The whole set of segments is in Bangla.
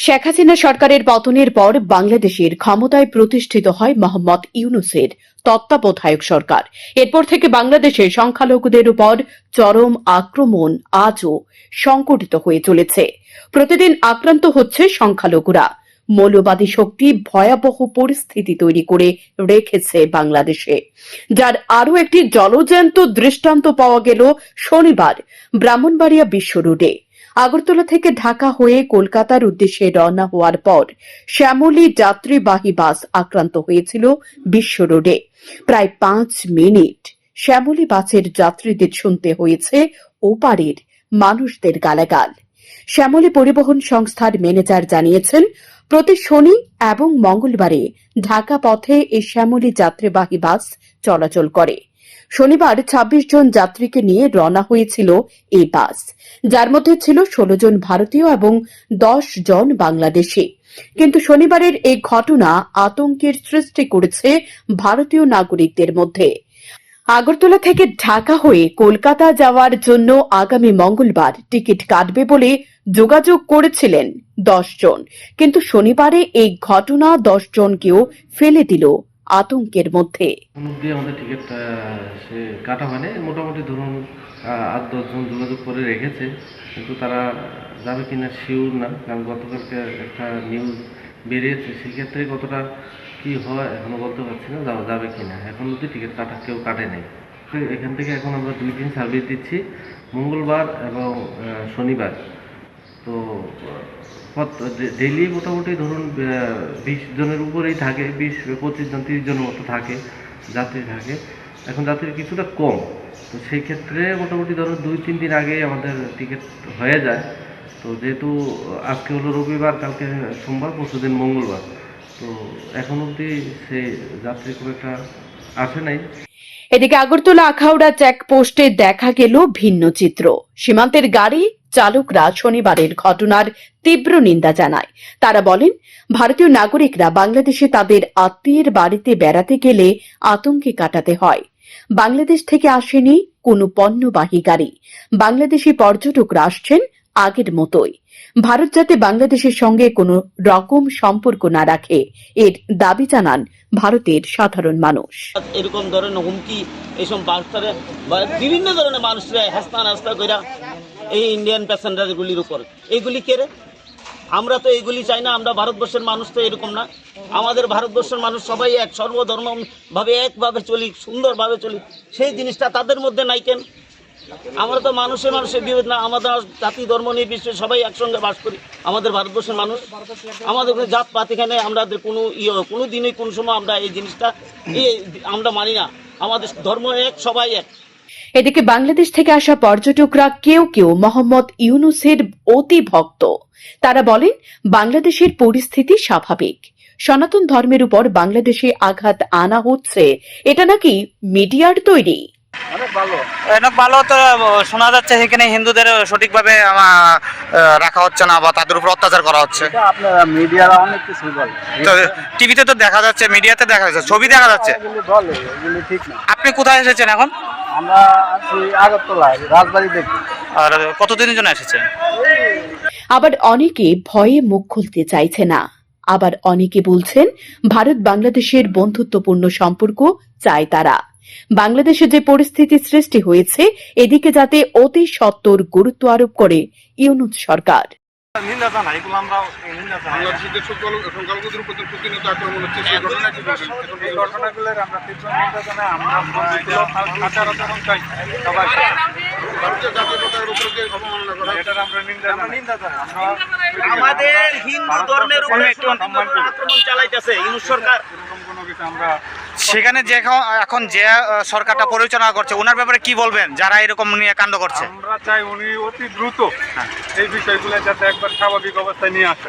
শেখ হাসিনা সরকারের পতনের পর বাংলাদেশের ক্ষমতায় প্রতিষ্ঠিত হয় মোহাম্মদ ইউনুসের তত্ত্বাবধায়ক সরকার। এরপর থেকে বাংলাদেশে সংখ্যালঘুদের উপর চরম আক্রমণ আজও সংকটিত হয়ে চলেছে। প্রতিদিন আক্রান্ত হচ্ছে সংখ্যালঘুরা। মৌলবাদী শক্তি ভয়াবহ পরিস্থিতি তৈরি করে রেখেছে বাংলাদেশে। যার আরও একটি জলজ্যান্ত দৃষ্টান্ত পাওয়া গেল শনিবার, ব্রাহ্মণবাড়িয়া বিশ্ব রোডে। আগরতলা থেকে ঢাকা হয়ে কলকাতার উদ্দেশ্যে রওনা হওয়ার পর শ্যামলী যাত্রীবাহী বাস আক্রান্ত হয়েছিল বিশ্ব রোডে। প্রায় পাঁচ মিনিট শ্যামলী বাসের যাত্রীদের শুনতে হয়েছে ওপারের মানুষদের গালাগাল। শ্যামলী পরিবহন সংস্থার ম্যানেজার জানিয়েছেন, প্রতি শনি এবং মঙ্গলবারে ঢাকা পথে এই শ্যামলী যাত্রীবাহী বাস চলাচল করে। শনিবার ২৬ জন যাত্রীকে নিয়ে রওনা হয়েছিল এই বাস। যার মধ্যে ছিল ষোলো জন ভারতীয় এবং দশ জন বাংলাদেশি। কিন্তু শনিবারের এই ঘটনা আতঙ্কের সৃষ্টি করেছে ভারতীয় নাগরিকদের মধ্যে। আগরতলা থেকে ঢাকা হয়ে কলকাতা যাওয়ার জন্য আগামী মঙ্গলবার টিকিট কাটবে বলে যোগাযোগ করেছিলেন দশ জন। কিন্তু শনিবারে এই ঘটনা দশ জনকেও ফেলে দিল আতঙ্কের মধ্যে। আমাদের টিকিট সে কাটা হয়নি। মোটামুটি ধরুন আট দশজন যোগাযোগ করে রেখেছে। কিন্তু তারা যাবে কিনা শিওর না। কারণ গতকালকে একটা নিউজ বেরিয়েছে। সেক্ষেত্রে কতটা কি হয় এখনও বলতে পারছি না যাওয়া যাবে কিনা। এখন অব্দি টিকিট কাটা, কেউ কাটে নাই। এখান থেকে এখন আমরা দুই দিন সার্ভিস দিচ্ছি। মঙ্গলবার এবং শনিবার। তো ডেইলি মোটামুটি ধরুন বিশ জনের উপরেই থাকে বিশ পঁচিশ জন তিরিশ জনের মতো থাকে যাত্রী থাকে। এখন যাত্রী কিছুটা কম। তো সেই ক্ষেত্রে মোটামুটি ধরুন দুই তিন দিন আগে আমাদের টিকিট হয়ে যায়। তো যেহেতু আজকে হলো রবিবার কালকে সোমবার পরশু দিন মঙ্গলবার তো এখন অবধি সেই যাত্রী খুব একটা আসে নাই। এদিকে আগরতলা আখাউড়া চেকপোস্টে দেখা গেল ভিন্ন চিত্র। সীমান্তের গাড়ি চালকরা শনিবারের ঘটনার তীব্র নিন্দা জানায়। তারা বলেন, ভারতীয় নাগরিকরা বাংলাদেশে তাদের আত্মীয়ের বাড়িতে বেড়াতে গেলে আতঙ্কে কাটাতে হয়। বাংলাদেশ থেকে আসেনি কোনো পণ্যবাহী গাড়ি। বাংলাদেশি পর্যটকরা আসছেন আগের মতোই। ভারত যাতে বাংলাদেশের সঙ্গে কোনো রকম সম্পর্ক না রাখে, এর দাবি জানান ভারতের সাধারণ মানুষ। এরকম ধরনের হুমকি এইসব বিভিন্ন ধরনের মানুষরা হাসতা নাস্তা কইরা এই ইন্ডিয়ান প্যাসেঞ্জারগুলির উপর। এইগুলি কেড়ে আমরা তো এইগুলি চাই না, আমরা ভারতবর্ষের মানুষ তো এরকম না। আমাদের ভারতবর্ষের মানুষ সবাই এক, সর্বধর্ম ভাবে একভাবে চলি, সুন্দরভাবে চলি। সেই জিনিসটা তাদের মধ্যে নাই কেন? আমরা তো মানুষে মানুষের বিভেদ না, আমাদের জাতি, ধর্ম, নির্বিশেষে সবাই একসঙ্গে বাস করি, আমাদের ভারতবর্ষের মানুষ। আমাদের জাত, পাত এখানে আমাদের কোনো ইয়ে কোনো দিনই, কোনো সময় আমরা এই জিনিসটা আমরা মানি না। আমাদের ধর্ম এক, সবাই এক। এদিকে বাংলাদেশ থেকে আসা পর্যটকরা কেউ কেউ মোহাম্মদ ইউনুসের অতি ভক্ত। তারা বলেন বাংলাদেশের পরিস্থিতি স্বাভাবিক। সনাতন ধর্মের উপর বাংলাদেশে আঘাত আনা হচ্ছে এটা নাকি মিডিয়ার তৈরি? অনেক ভালো। তো শোনা যাচ্ছে এখানে হিন্দুদের সঠিকভাবে রাখা হচ্ছে না বা তাদের উপর অত্যাচার করা হচ্ছে। মিডিয়ারা অনেক কিছু বলে। টিভিতে তো দেখা যাচ্ছে মিডিয়াতে দেখা যাচ্ছে ছবি দেখা যাচ্ছে। আপনি কোথায় এসেছেন এখন? আমরা আছি আগরতলায় রাজবাড়ি দেখি আর কতদিনের জন্য এসেছেন আবার অনেকে ভয়ে মুখ খুলতে চাইছে না। আবার অনেকে বলছেন ভারত বাংলাদেশের বন্ধুত্বপূর্ণ সম্পর্ক চায় তারা। বাংলাদেশে যে পরিস্থিতি সৃষ্টি হয়েছে এদিকে যাতে অতি সত্বর গুরুত্ব আরোপ করে ইউনুস সরকার। বাংলাদেশের সংখ্যালঘু সংখ্যালঘুদের উপর প্রতিনিয়ত আক্রমণ হচ্ছে সেই ঘটনা কি এই ঘটনাগুলোর আমরা তীব্র নিন্দা জানাই আমরা আচার আচরণ চাই সবাই ভারতীয় জাতীয় পতাকার উপরে যে অবমাননা করা হচ্ছে, এটার আমরা নিন্দা আমরা আমরা আমাদের হিন্দু ধর্মের উপরে আক্রমণ চালাইতেছে ইউনুস সরকার। এরকম কোনো কিছু আমরা সেখানে যে এখন- যে সরকারটা পরিচালনা করছে ওনার ব্যাপারে কি বলবেন? যারা এরকম নিয়ে কাণ্ড করছে। আমরা চাই উনি অতি দ্রুত এই বিষয়গুলো যাতে একবার স্বাভাবিক অবস্থায় নিয়ে আসে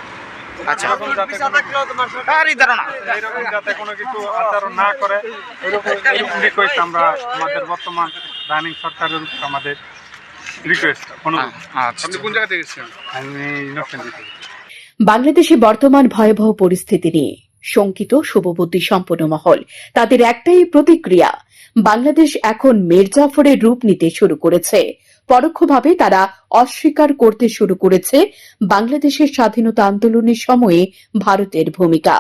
আচ্ছা। এরকম যাতে কোনো- ধারণা। এরকম যাতে কোনো কিছু আচরণ না করে এরকম রিকোয়েস্ট আমরা আমাদের বর্তমান রানিং সরকারের আমাদের রিকোয়েস্ট অনুরোধ। আচ্ছা। আপনি কোন জায়গা থেকে আমি বাংলাদেশে বর্তমান ভয়াবহ পরিস্থিতি নিয়ে। শঙ্কিত শুভবুদ্ধি সম্পন্ন মহল। তাদের একটাই প্রতিক্রিয়া, বাংলাদেশ এখন মির্জাফরের রূপ নিতে শুরু করেছে। পরোক্ষভাবে তারা অস্বীকার করতে শুরু করেছে বাংলাদেশের স্বাধীনতা আন্দোলনের সময়ে ভারতের ভূমিকা।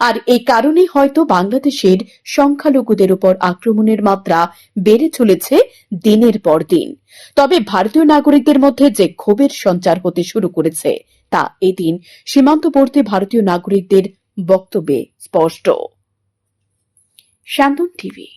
আর এই কারণেই হয়তো বাংলাদেশের সংখ্যালঘুদের উপর আক্রমণের মাত্রা বেড়ে চলেছে দিনের পর দিন। তবে ভারতীয় নাগরিকদের মধ্যে যে ক্ষোভের সঞ্চার হতে শুরু করেছে, তা এদিন সীমান্তবর্তী ভারতীয় নাগরিকদের বক্তব্যে স্পষ্ট। শান্তন টিভি